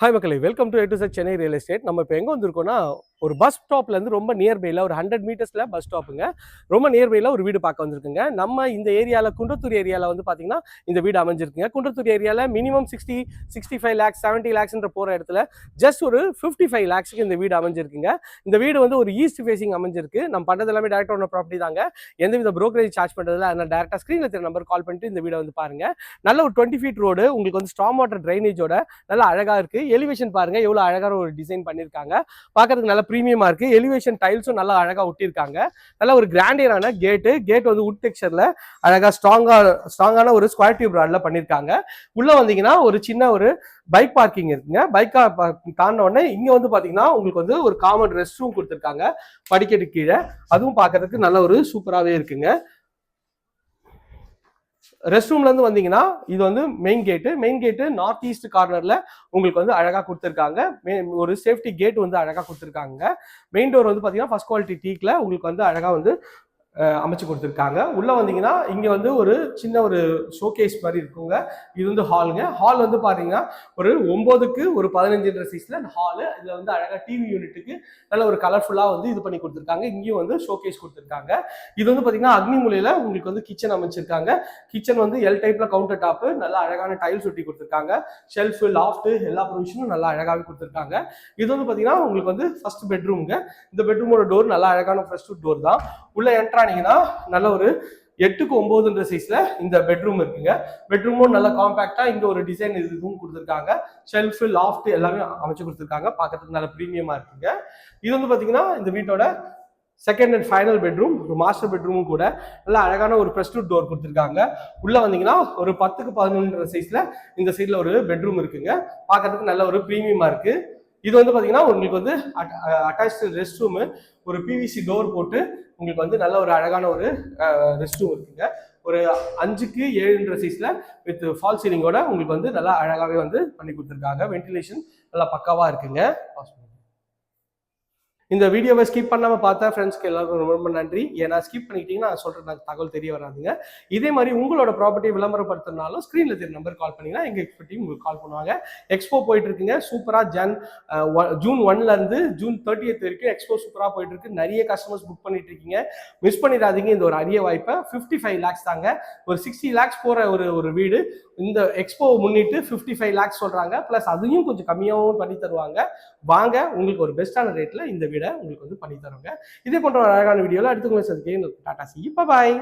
Hi மக்களை welcome to to Chennai real estate நம்ம இப்போ எங்கே வந்திருக்கோம்னா ஒரு பஸ் ஸ்டாப்லேருந்து ரொம்ப நியர்பையில் ஒரு ஹண்ட்ரட் மீட்டர்ஸில் பஸ் ஸ்டாப்புங்க ரொம்ப நியர்பையில் ஒரு வீடு பார்க்க வந்திருக்குங்க. நம்ம இந்த ஏரியாவில் குன்றத்தூர் ஏரியாவில் வந்து பார்த்தீங்கன்னா இந்த வீடு அமைஞ்சிருக்குங்க. குன்றத்தூர் ஏரியாவில் minimum sixty sixty five lakhs seventy லேக்ஸ்ன்ற போகிற இடத்துல ஜஸ்ட் ஒரு ஃபிஃப்டி ஃபைவ் லேக்ஸுக்கு இந்த வீடு அமைஞ்சிருக்குங்க. இந்த வீடு வந்து ஒரு ஈஸ்ட் ஃபேஸிங் அமைஞ்சிருக்கு. நம்ம பண்ணுறது எல்லாமே டேரக்டாக ஒன்று ப்ராப்பர்ட்டி தாங்க. எந்தவித ப்ரோக்கரேஜ் சார்ஜ் பண்ணுறதுல அதனால் டேரெக்டாக ஸ்க்ரீனில் தெரிய நம்பர் கால் பண்ணிட்டு இந்த வீடை வந்து பாருங்கள் நல்ல ஒரு டுவெண்ட்டி ஃபீட் ரோடு உங்களுக்கு வந்து ஸ்ட்ராங் வாட்டர் ட்ரைனேஜோட நல்லா அழகாக இருக்குது எலிவேஷன் பாருங்கள் எவ்வளோ அழகான ஒரு டிசைன் பண்ணியிருக்காங்க பார்க்கறதுக்கு நல்லா ப்ரீமியமாக இருக்குது எலிவேஷன் டைல்ஸும் நல்லா அழகாக ஒட்டியிருக்காங்க. நல்ல ஒரு கிராண்டியரான கேட்டு கேட் வந்து உட் டெக்ஸ்டரில் அழகாக ஸ்ட்ராங்காக ஸ்ட்ராங்கான ஒரு ஸ்கொயர் டியூப் ராடில் பண்ணியிருக்காங்க. உள்ளே வந்தீங்கன்னா ஒரு சின்ன ஒரு பைக் பார்க்கிங் இருக்குங்க. பைக் தாண்டின உடனே இங்கே வந்து பார்த்தீங்கன்னா உங்களுக்கு வந்து ஒரு காமன் ரெஸ்ட் ரூம் கொடுத்துருக்காங்க. படிக்கட்டு கீழே. அதுவும் பார்க்கறதுக்கு நல்ல ஒரு சூப்பராகவே இருக்குங்க. ரெஸ்ட் ரூம்ல இருந்து வந்தீங்கன்னா இது வந்து மெயின் கேட்டு மெயின் கேட்டு நார்த் ஈஸ்ட் கார்னரில் உங்களுக்கு வந்து அழகாக கொடுத்துருக்காங்க. ஒரு சேஃப்டி கேட் வந்து அழகாக கொடுத்துருக்காங்க. மெயின் டோர் வந்து பார்த்தீங்கன்னா ஃபர்ஸ்ட் குவாலிட்டி டீக்கில் உங்களுக்கு வந்து அழகாக வந்து அமைச்சு கொடுத்துருக்காங்க. உள்ளே வந்தீங்கன்னா இங்கே வந்து ஒரு சின்ன ஒரு ஷோகேஸ் மாதிரி இருக்குங்க. இது வந்து ஹாலுங்க ஹால் வந்து பார்த்தீங்கன்னா ஒரு ஒம்போதுக்கு ஒரு பதினஞ்சுன்ற சைஸ்ல ஹாலு இதில் வந்து அழகாக டிவி யூனிட்டுக்கு நல்ல ஒரு கலர்ஃபுல்லாக வந்து இது பண்ணி கொடுத்துருக்காங்க. இங்கேயும் வந்து ஷோகேஸ் கொடுத்துருக்காங்க. இது வந்து பார்த்தீங்கன்னா அக்னி மூலையில் உங்களுக்கு வந்து கிச்சன் அமைச்சிருக்காங்க. கிச்சன் வந்து எல் டைப்பில் கவுண்டர் டாப்பு நல்லா அழகான டைல்ஸ் ஒட்டி கொடுத்துருக்காங்க. ஷெல்ஃபு லாஃப்ட்டு எல்லா ப்ரொவிஷனும் நல்லா அழகாகவே கொடுத்துருக்காங்க. இது வந்து பார்த்தீங்கன்னா உங்களுக்கு வந்து ஃபர்ஸ்ட் பெட்ரூம்ங்க இந்த பெட்ரூமோட டோர் நல்லா அழகான ஃபர்ஸ்ட் டோர் தான். உள்ள என்ட்ரானீங்கன்னா நல்ல ஒரு எட்டுக்கு ஒன்பதுன்ற சைஸ்ல இந்த பெட்ரூம் இருக்குங்க. பெட்ரூமும் நல்லா காம்பேக்டா இங்க ஒரு டிசைன் இதுவும் கொடுத்துருக்காங்க. ஷெல்ஃப் லாஃப்ட் எல்லாமே அமைச்சு கொடுத்துருக்காங்க. பார்க்கறதுக்கு நல்ல ப்ரீமியமா இருக்குங்க. இது வந்து பாத்தீங்கன்னா இந்த வீட்டோட செகண்ட் அண்ட் ஃபைனல் பெட்ரூம் ஒரு மாஸ்டர் பெட்ரூமும் கூட நல்லா அழகான ஒரு ப்ரெஸ்டூ டோர் கொடுத்துருக்காங்க. உள்ள வந்தீங்கன்னா ஒரு பத்துக்கு பதினொன்று சைஸ்ல இந்த சைட்ல ஒரு பெட்ரூம் இருக்குங்க. பார்க்கறதுக்கு நல்ல ஒரு ப்ரீமியமா இருக்கு. இது வந்து பார்த்தீங்கன்னா உங்களுக்கு வந்து அட்டாச்சு ரெஸ்ட் ரூமு ஒரு பிவிசி டோர் போட்டு உங்களுக்கு வந்து நல்ல ஒரு அழகான ஒரு ரெஸ்ட் ரூம் இருக்குங்க. ஒரு அஞ்சுக்கு ஏழுன்ற சைஸில் வித் ஃபால் சீலிங்கோட உங்களுக்கு வந்து நல்லா அழகாகவே வந்து பண்ணி கொடுத்துருக்காங்க. வென்டிலேஷன் நல்லா பக்காவாக இருக்குங்க. இந்த வீடியோவை ஸ்கிப் பண்ணாமல் பார்த்தா ஃப்ரெண்ட்ஸ்க்கு எல்லாருக்கும் ரொம்ப ரொம்ப நன்றி. ஏன்னா ஸ்கிப் பண்ணிக்கிட்டீங்கன்னா நான் சொல்கிற எனக்கு தகவல் தெரிய வராதுங்க. இதே மாதிரி உங்களோட ப்ராப்பர்ட்டி விளம்பரப்படுத்தினாலும் ஸ்க்ரீனில் தெரிய நம்பர் கால் பண்ணிங்கன்னா எங்கள் எக்ஸ்பர்ட் டீம் உங்களுக்கு கால் பண்ணுவாங்க. எக்ஸ்போ போயிட்டு இருக்குங்க. ஜன் ஜூன் ஒன்லேருந்து ஜூன் தேர்ட்டியத் வரைக்கும் எக்ஸ்போ சூப்பராக போயிட்டு இருக்கு. நிறைய கஸ்டமர்ஸ் புக் பண்ணிட்டு இருக்கீங்க. மிஸ் பண்ணிடாதீங்க. இந்த ஒரு அரிய வாய்ப்பை. ஃபிஃப்டி ஃபைவ் லேக்ஸ் தாங்க. ஒரு சிக்ஸ்டி லேக்ஸ் போகிற ஒரு ஒரு வீடு. இந்த எக்ஸ்போ முன்னிட்டு ஃபிஃப்டி ஃபைவ் லேக்ஸ் சொல்கிறாங்க ப்ளஸ் அதையும் கொஞ்சம் கம்மியாகவும் பண்ணி தருவாங்க. வாங்க. உங்களுக்கு ஒரு பெஸ்ட்டான ரேட்டில் இந்த வீடு உங்களுக்கு வந்து பண்ணி தருவாங்க. இதே போன்ற ஒரு அழகான வீடியோவில் அடுத்து உங்களை சந்திக்கிறேன். டாடா சி பாய்